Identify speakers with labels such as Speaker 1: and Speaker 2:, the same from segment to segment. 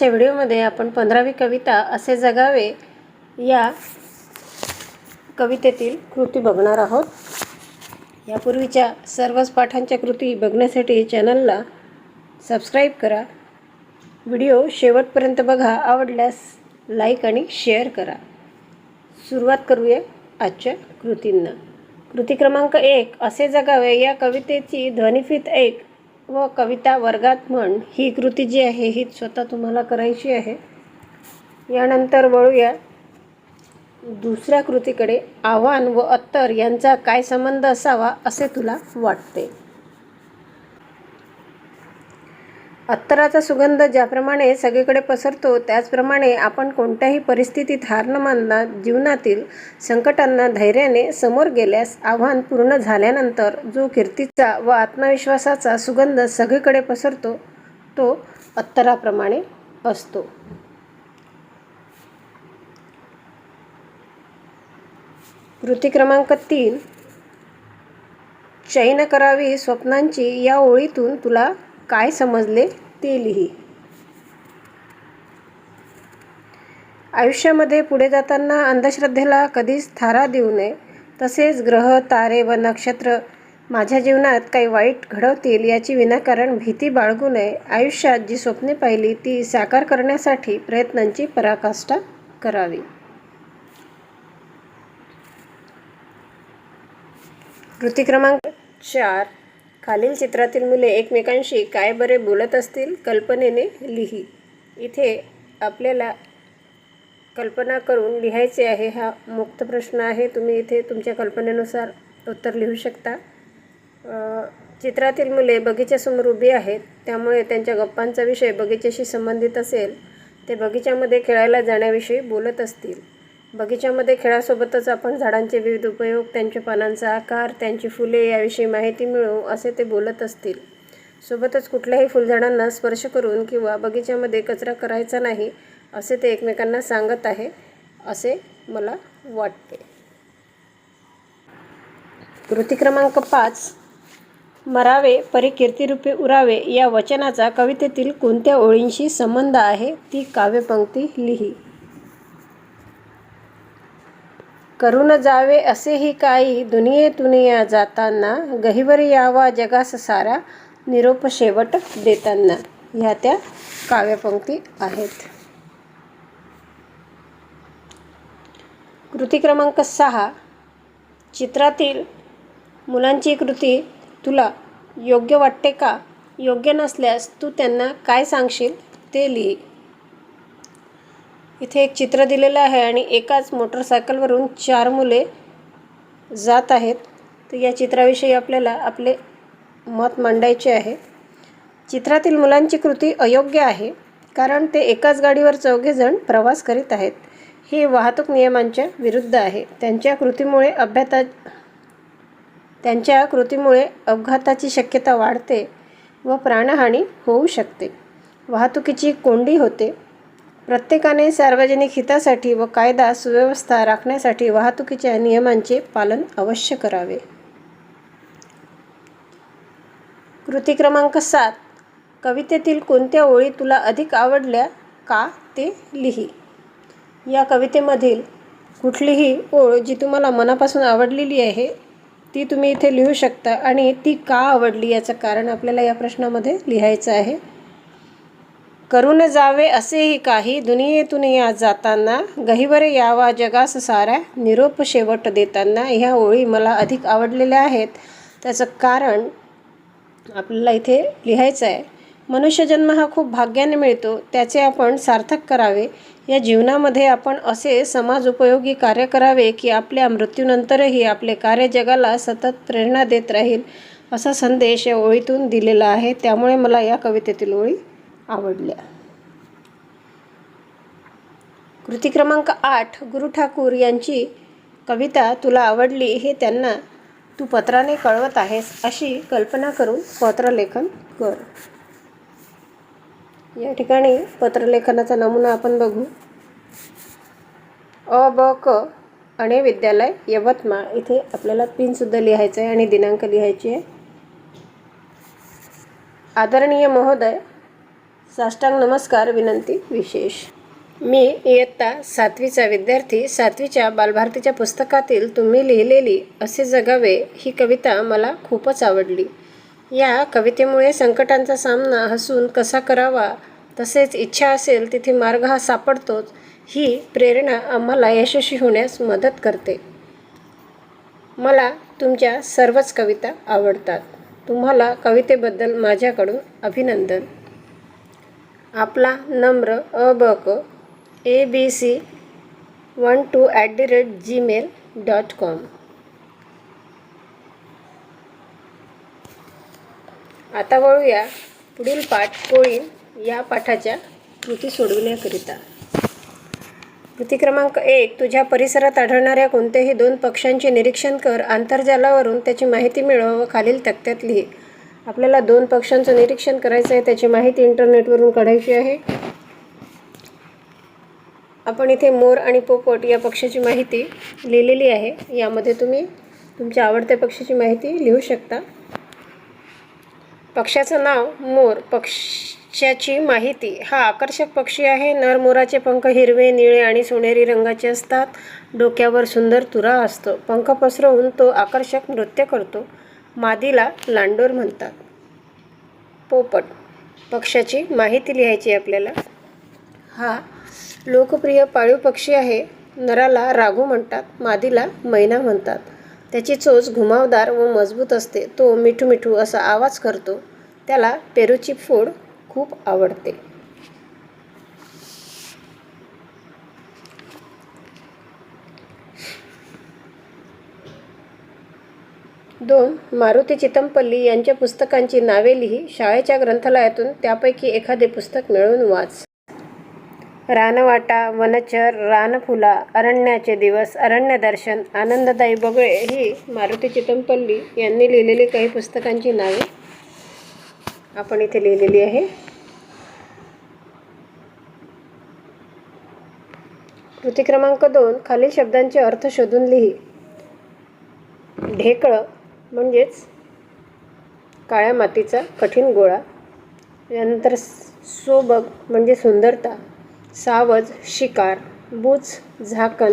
Speaker 1: आजच्या व्हिडिओमध्ये आपण पंधरावी कविता असे जगावे या कवितेतील कृती बघणार आहोत. यापूर्वीच्या सर्वच पाठांच्या कृती बघण्यासाठी चॅनलला सबस्क्राईब करा. व्हिडिओ शेवटपर्यंत बघा आवडल्यास लाईक आणि शेअर करा. सुरुवात करूया आजच्या कृतींना. कृती क्रमांक एक असे जगावे या कवितेची ध्वनिफीत एक व कविता वर्गात म्हण ही कृती जी आहे ही स्वतः तुम्हाला करायची आहे. यानंतर वळूया. दुसऱ्या कृतीकडे आव्हान व अत्तर यांचा काय संबंध असावा असे तुला वाटते? अत्तराचा सुगंध ज्याप्रमाणे सगळीकडे पसरतो त्याचप्रमाणे आपण कोणत्याही परिस्थितीत हार न मानता जीवनातील संकटांना धैर्याने समोर गेल्यास आव्हान पूर्ण झाल्यानंतर जो कीर्तीचा व आत्मविश्वासाचा सुगंध सगळीकडे पसरतो तो अत्तराप्रमाणे असतो. कृती क्रमांक तीन. चैन करावी स्वप्नांची या ओळीतून तुला काय समजले ते लिही. आयुष्यामध्ये पुढे जाताना अंधश्रद्धेला कधीच थारा देऊ नये. तसेच ग्रह तारे व नक्षत्र माझ्या जीवनात काही वाईट घडवतील याची विनाकारण भीती बाळगू नये. आयुष्यात जी स्वप्ने पाहिली ती साकार करण्यासाठी प्रयत्नांची पराकाष्ठा करावी. कृती क्रमांक चार. खालील चित्रातील मुले एकमेकांशी काय बरे बोलत असतील कल्पनेने लिही. इथे आपल्याला कल्पना करून लिहायचे आहे हा मुक्त प्रश्न आहे. तुम्ही इथे तुमच्या कल्पनेनुसार उत्तर लिहू शकता. चित्रातील मुले बगीच्यासमोर उभी आहेत. त्यामुळे त्यांच्या गप्पांचा विषय बगीच्याशी संबंधित असेल. ते बगीच्यामध्ये खेळायला जाण्याविषयी बोलत असतील. बगीच्यामध्ये खेळासोबतच आपण झाडांचे विविध उपयोग त्यांच्या पानांचा आकार त्यांची फुले याविषयी माहिती मिळवू असे ते बोलत असतील. सोबतच कुठल्याही फुलझाडांना स्पर्श करून किंवा बगीच्यामध्ये कचरा करायचा नाही असे ते एकमेकांना सांगत आहे असे मला वाटते. कृती क्रमांक पाच मरावे परिकीर्तिरूपे उरावे या वचनाचा कवितेतील कोणत्या ओळींशी संबंध आहे ती काव्यपंक्ती लिही. करून जावे असेही काही दुनिये दुनिया जाताना गहिवर यावा जगास सारा निरोप शेवट देताना ह्या त्या काव्यपंक्ती आहेत. कृती क्रमांक सहा. चित्रातील मुलांची कृती तुला योग्य वाटते का? योग्य नसल्यास तू त्यांना काय सांगशील ते लिही. इथे एक चित्र दिलेलं आहे आणि एकाच मोटरसायकलवरून चार मुले जात आहेत. तर या चित्राविषयी आपल्याला आपले मत मांडायचे आहे. चित्रातील मुलांची कृती अयोग्य आहे कारण ते एकाच गाडीवर चौघेजण प्रवास करीत आहेत. हे वाहतूक नियमांच्या विरुद्ध आहे. त्यांच्या कृतीमुळे अभ्याता त्यांच्या कृतीमुळे अपघाताची शक्यता वाढते व प्राणहानी होऊ शकते. वाहतुकीची कोंडी होते. प्रत्येकाने सार्वजनिक हितासाठी व कायदा सुव्यवस्था राखण्यासाठी वाहतुकीच्या नियमांचे पालन अवश्य करावे. कृती क्रमांक सात. कवितेतील कोणत्या ओळी तुला अधिक आवडल्या का ते लिही. या कवितेमधील कुठलीही ओळ जी तुम्हाला मनापासून आवडलेली आहे ती तुम्ही इथे लिहू शकता आणि ती का आवडली याचं कारण आपल्याला या प्रश्नामध्ये लिहायचं आहे. करून जावे असेही काही दुनियेतून या जाताना गहिवर यावा जगास साऱ्या निरोप शेवट देताना ह्या ओळी मला अधिक आवडलेल्या आहेत. त्याचं कारण आपल्याला इथे लिहायचं आहे. मनुष्यजन्म हा खूप भाग्याने मिळतो. त्याचे आपण सार्थक करावे. या जीवनामध्ये आपण असे समाज उपयोगी कार्य करावे की आपल्या मृत्यूनंतरही आपले कार्य जगाला सतत प्रेरणा देत राहील असा संदेश या ओळीतून दिलेला आहे. त्यामुळे मला या कवितेतील ओळी आवडल्या. कृती क्रमांक आठ गुरु ठाकूर यांची कविता तुला आवडली हे त्यांना तू पत्राने कळवत आहेस अशी कल्पना करून पत्रलेखन कर. या ठिकाणी पत्रलेखनाचा नमुना आपण बघू. अ ब क अणे विद्यालय यवतमाळ. इथे आपल्याला पिनसुद्धा लिहायचं आहे आणि दिनांक लिहायची आहे. आदरणीय महोदय साष्टांग नमस्कार विनंती विशेष. मी इयत्ता सातवीचा विद्यार्थी सातवीच्या बालभारतीच्या पुस्तकातील तुम्ही लिहिलेली असे जगावे ही कविता मला खूपच आवडली. या कवितेमुळे संकटांचा सामना हसून कसा करावा तसेच इच्छा असेल तिथे मार्ग हा सापडतोच ही प्रेरणा आम्हाला यशस्वी होण्यास मदत करते. मला तुमच्या सर्वच कविता आवडतात. तुम्हाला कवितेबद्दल माझ्याकडून अभिनंदन. आपला नम्र अ ब क A B C one two at the rate Gmail dot com आता वळूया पुढील पाठ कोळी या पाठाच्या कृती सोडविण्याकरिता. कृती क्रमांक एक तुझ्या परिसरात आढळणाऱ्या कोणत्याही दोन पक्ष्यांचे निरीक्षण कर आंतरजालावरून त्याची माहिती मिळव व खालील तक्त्यात लिही. आपल्याला दोन पक्षांचं निरीक्षण करायचं आहे त्याची माहिती इंटरनेटवरून काढायची आहे. आपण इथे मोर आणि पोपट या पक्षाची माहिती लिहिलेली आहे. यामध्ये तुम्ही तुमच्या आवडत्या पक्षाची माहिती लिहू शकता. पक्षाचं नाव मोर. पक्ष्याची माहिती. हा आकर्षक पक्षी आहे. नर मोराचे पंख हिरवे निळे आणि सोनेरी रंगाचे असतात. डोक्यावर सुंदर तुरा असतो. पंख पसरवून तो आकर्षक नृत्य करतो. मादीला लांडोर म्हणतात. पोपट पक्षाची माहिती लिहायची आपल्याला. हा लोकप्रिय पाळीव पक्षी आहे नराला राघू म्हणतात मादीला मैना म्हणतात. त्याची चोच घुमावदार व मजबूत असते तो मिठू मिठू असा आवाज करतो. त्याला पेरूची फोड खूप आवडते. दोन मारुती चितमपल्ली यांच्या पुस्तकांची नावे लिही शाळेच्या ग्रंथालयातून त्यापैकी एखादे पुस्तक मिळवून वाच. रानवाटा वनचर रानफुला अरण्याचे दिवस अरण्य दर्शन आनंददायी बगळे ही मारुती चितमपल्ली यांनी लिहिलेली काही पुस्तकांची नावे आपण इथे लिहिलेली आहे. कृती क्रमांक दोन खालील शब्दांचे अर्थ शोधून लिही. ढेकळं म्हणजेच काळ्या मातीचा कठीण गोळा. यानंतर सोबग म्हणजे सुंदरता सावज शिकार बुच झाकण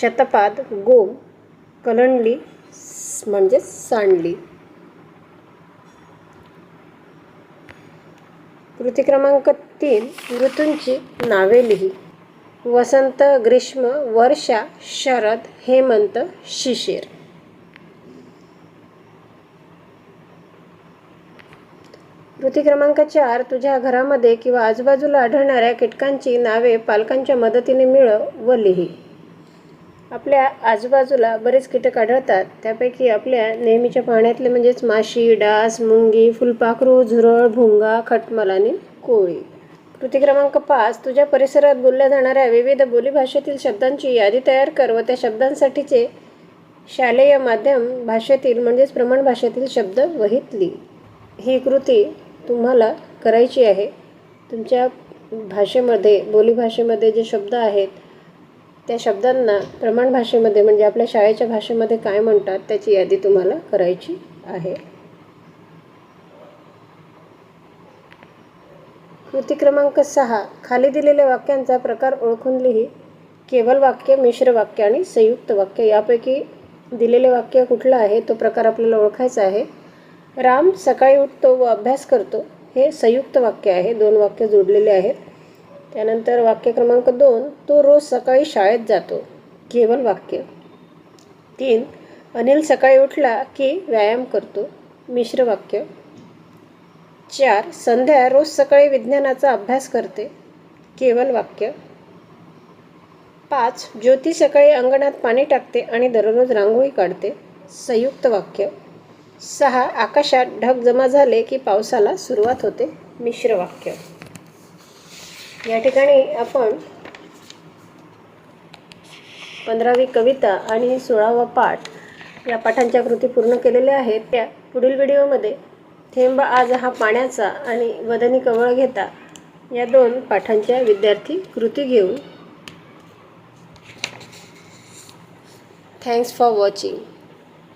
Speaker 1: शतपाद गोम कलंडली म्हणजेच सांडली. कृती क्रमांक तीन ऋतूंची नावे लिही. वसंत ग्रीष्म वर्षा शरद हेमंत शिशिर. कृती क्रमांक चार तुझ्या घरामध्ये किंवा आजूबाजूला आढळणाऱ्या कीटकांची नावे पालकांच्या मदतीने मिळव व लिही. आपल्या आजूबाजूला बरेच कीटक आढळतात. त्यापैकी आपल्या नेहमीच्या पाण्यातले म्हणजेच माशी डास मुंगी फुलपाखरू झुरळ भुंगा खटमल आणि कोळी. कृती क्रमांक पाच तुझ्या परिसरात बोलल्या जाणाऱ्या विविध बोलीभाषेतील शब्दांची यादी तयार कर व त्या शब्दांसाठीचे शालेय माध्यम भाषेतील म्हणजेच प्रमाण भाषेतील शब्द वहीत लिही ही कृती तुम्हाला करायची आहे. तुमच्या भाषेमध्ये बोलीभाषेमध्ये जे शब्द आहेत त्या शब्दांना प्रमाण भाषेमध्ये म्हणजे आपल्या शाळेच्या भाषेमध्ये काय म्हणतात त्याची यादी तुम्हाला करायची आहे. कृती क्रमांक सहा. खाली दिलेल्या वाक्यांचा प्रकार ओळखून लिही. केवळ वाक्य मिश्र वाक्य आणि संयुक्त वाक्य. यापैकी दिलेले वाक्य कुठलं आहे तो प्रकार आपल्याला ओळखायचा आहे. राम सकाळी उठतो व अभ्यास करतो. हे संयुक्त वाक्य आहे. दोन वाक्य जोडलेले आहेत. त्यानंतर वाक्य क्रमांक दोन तो रोज सकाळी शाळेत जातो. केवळ वाक्य. तीन अनिल सकाळी उठला की व्यायाम करतो. मिश्र वाक्य. चार संध्या रोज सकाळी विज्ञानाचा अभ्यास करते. केवळ वाक्य. पाच ज्योती सकाळी अंगणात पाणी टाकते आणि दररोज रांगोळी काढते. संयुक्त वाक्य. सहा आकाशात ढग जमा झाले की पावसाला सुरुवात होते मिश्र वाक्य. या ठिकाणी आपण पंधरावी कविता आणि सोळावा पाठ या पाठांच्या कृती पूर्ण केलेल्या आहेत. त्या पुढील व्हिडिओमध्ये थेंब आज हा पाण्याचा आणि वदनी कवळ घेता या दोन पाठांच्या विद्यार्थी कृती घेऊन. Thanks for watching